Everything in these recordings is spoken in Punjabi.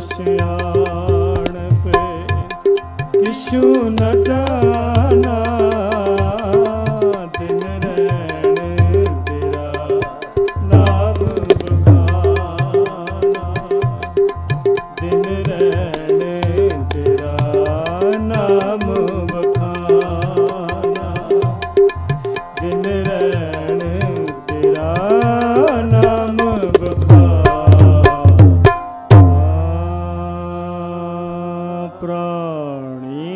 ਸਿਆਣਪੇ ਤਿਸ਼ੂ ਨਜਾ ਪ੍ਰਾਣੀ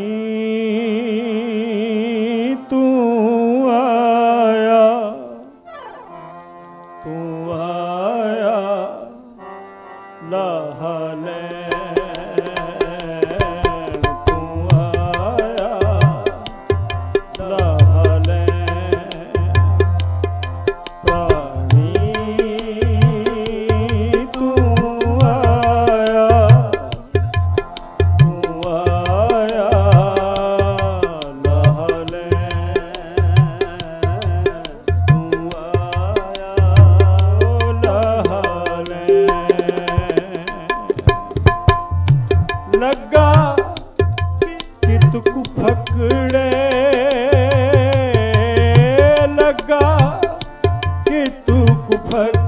ਤੂੰ ਆ ਲੱਗਾ ਕਿਤ ਕੁ ਫਕੜੇ। ਲੱਗਾ ਕਿ ਤੂੰ ਕੁ ਫਕ